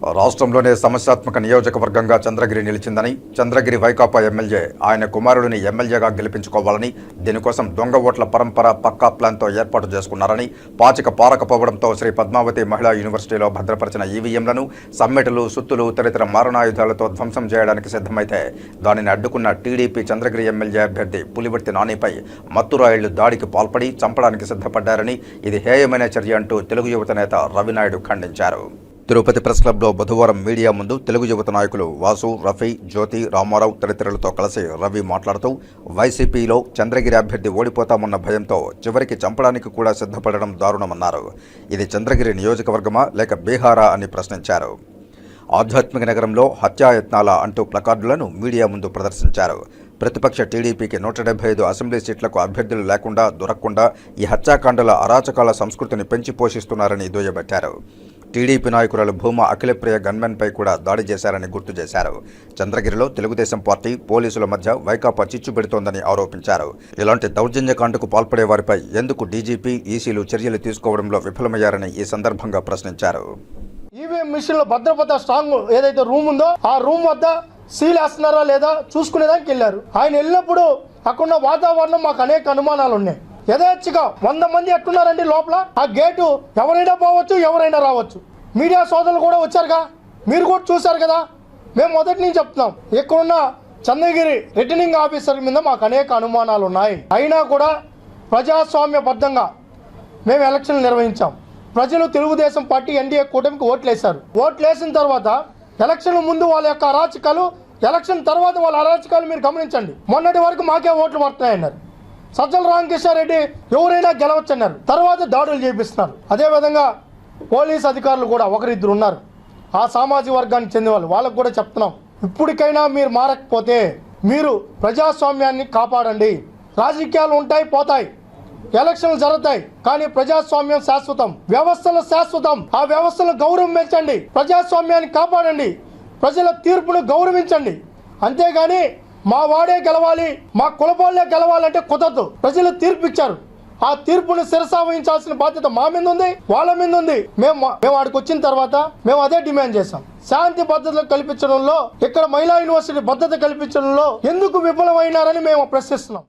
రాష్ట్రంలోనే సమస్యాత్మక నియోజకవర్గంగా చంద్రగిరి నిలిచిందని చంద్రగిరి వైకాపా ఎమ్మెల్యే ఆయన కుమారుడిని ఎమ్మెల్యేగా గెలిపించుకోవాలని దీనికోసం దొంగ ఓట్ల పరంపర పక్కా ప్లాన్తో ఏర్పాటు చేసుకున్నారని పాచిక పారకపోవడంతో శ్రీ పద్మావతి మహిళా యూనివర్సిటీలో భద్రపరిచిన ఈవీఎంలను సమ్మెటలు సుత్తులు తదితర మారణాయుధాలతో ధ్వంసం చేయడానికి సిద్ధమైతే దానిని అడ్డుకున్న టీడీపీ చంద్రగిరి ఎమ్మెల్యే అభ్యర్థి పులివర్తి నానిపై మత్తురాయిళ్ళు దాడికి పాల్పడి చంపడానికి సిద్ధపడ్డారని ఇది హేయమైన చర్య అంటూ తెలుగు యువత నేత రవినాయుడు ఖండించారు. తిరుపతి ప్రెస్ క్లబ్లో బుధవారం మీడియా ముందు తెలుగు యువత నాయకులు వాసు రఫీ జ్యోతి రామారావు తదితరులతో కలిసి రవి మాట్లాడుతూ వైసీపీలో చంద్రగిరి అభ్యర్థి ఓడిపోతామన్న భయంతో చివరికి చంపడానికి కూడా సిద్ధపడడం దారుణమన్నారు. ఇది చంద్రగిరి నియోజకవర్గమా లేక బీహారా అని ప్రశ్నించారు. ఆధ్యాత్మిక నగరంలో హత్యాయత్నాల అంటూ ప్లకార్డులను మీడియా ముందు ప్రదర్శించారు. ప్రతిపక్ష టీడీపీకి నూట డెబ్బై ఐదు అసెంబ్లీ సీట్లకు అభ్యర్థులు లేకుండా దొరకకుండా ఈ హత్యాకాండల అరాచకాల సంస్కృతిని పెంచి పోషిస్తున్నారని దుయ్యబట్టారు. టీడీపీ నాయకురాలు భూమా అఖిలప్రియ గన్మెన్పై కూడా దాడి చేశారని గుర్తు చేశారు. చంద్రగిరిలో తెలుగుదేశం పార్టీ పోలీసుల మధ్య వైకాపా చిచ్చు పెడుతోందని ఆరోపించారు. ఇలాంటి దౌర్జన్యకాండకు పాల్పడే వారిపై ఎందుకు డీజీపీ ఈసీలు చర్యలు తీసుకోవడంలో విఫలమయ్యారని ఈ సందర్భంగా ప్రశ్నించారు. ఈవీఎం మిషన్లో భద్రపత స్ట్రాంగ్ ఏదైతే రూమ్ ఉందో ఆ రూమ్ వద్ద సీల్ వేస్తున్నారా లేదా చూసుకునేదానికి వెళ్ళారు. ఆయన వెళ్ళినప్పుడు అక్కడున్న వాతావరణం మాకు అనేక అనుమానాలు ఉన్నాయి యథేచ్ఛగా వంద మంది ఎట్టున్నారండి లోపల. ఆ గేటు ఎవరైనా పోవచ్చు ఎవరైనా రావచ్చు. మీడియా సోదరులు కూడా వచ్చారుగా? మీరు కూడా చూశారు కదా? మేము మొదటి నుంచి చెప్తున్నాం. ఇక్కడున్న చంద్రగిరి రిటర్నింగ్ ఆఫీసర్ మీద మాకు అనేక అనుమానాలు ఉన్నాయి. అయినా కూడా ప్రజాస్వామ్యబద్ధంగా మేము ఎలక్షన్లు నిర్వహించాం. ప్రజలు తెలుగుదేశం పార్టీ ఎన్డీఏ కూటమికి ఓట్లేశారు. ఓట్లేసిన తర్వాత ఎలక్షన్ ముందు వాళ్ళ యొక్క అరాచకాలు ఎలక్షన్ తర్వాత వాళ్ళ అరాచకాలు మీరు గమనించండి. మొన్నటి వరకు మాకే ఓట్లు పడుతున్నాయన్నారు. సజ్జల రామకృష్ణారెడ్డి ఎవరైనా గెలవచ్చన్నారు. తర్వాత దాడులు చేపిస్తున్నారు. అదేవిధంగా పోలీస్ అధికారులు కూడా ఒకరిద్దరు ఉన్నారు. ఆ సామాజిక వర్గానికి చెందిన వాళ్ళు వాళ్ళకు కూడా చెప్తున్నాం. ఇప్పటికైనా మీరు మారకపోతే మీరు ప్రజాస్వామ్యాన్ని కాపాడండి. రాజకీయాలు ఉంటాయి పోతాయి. ఎలక్షన్లు జరుగుతాయి. కానీ ప్రజాస్వామ్యం శాశ్వతం. వ్యవస్థలు శాశ్వతం. ఆ వ్యవస్థలు గౌరవం పెంచండి. ప్రజాస్వామ్యాన్ని కాపాడండి. ప్రజల తీర్పును గౌరవించండి. అంతేగాని మా వాడే గెలవాలి మా కులపాలే గెలవాలంటే కుదరదు. ప్రజలు తీర్పు ఇచ్చారు ఆ తీర్పును శిరసావహించాల్సిన బాధ్యత మా మీద ఉంది వాళ్ళ మీద ఉంది మేము మేము ఆడికి వచ్చిన తర్వాత మేము అదే డిమాండ్ చేశాం. శాంతి భద్రతలు కల్పించడంలో ఇక్కడ మహిళా యూనివర్సిటీ భద్రత కల్పించడంలో ఎందుకు విఫలమైనారని మేము ప్రశ్నిస్తున్నాం.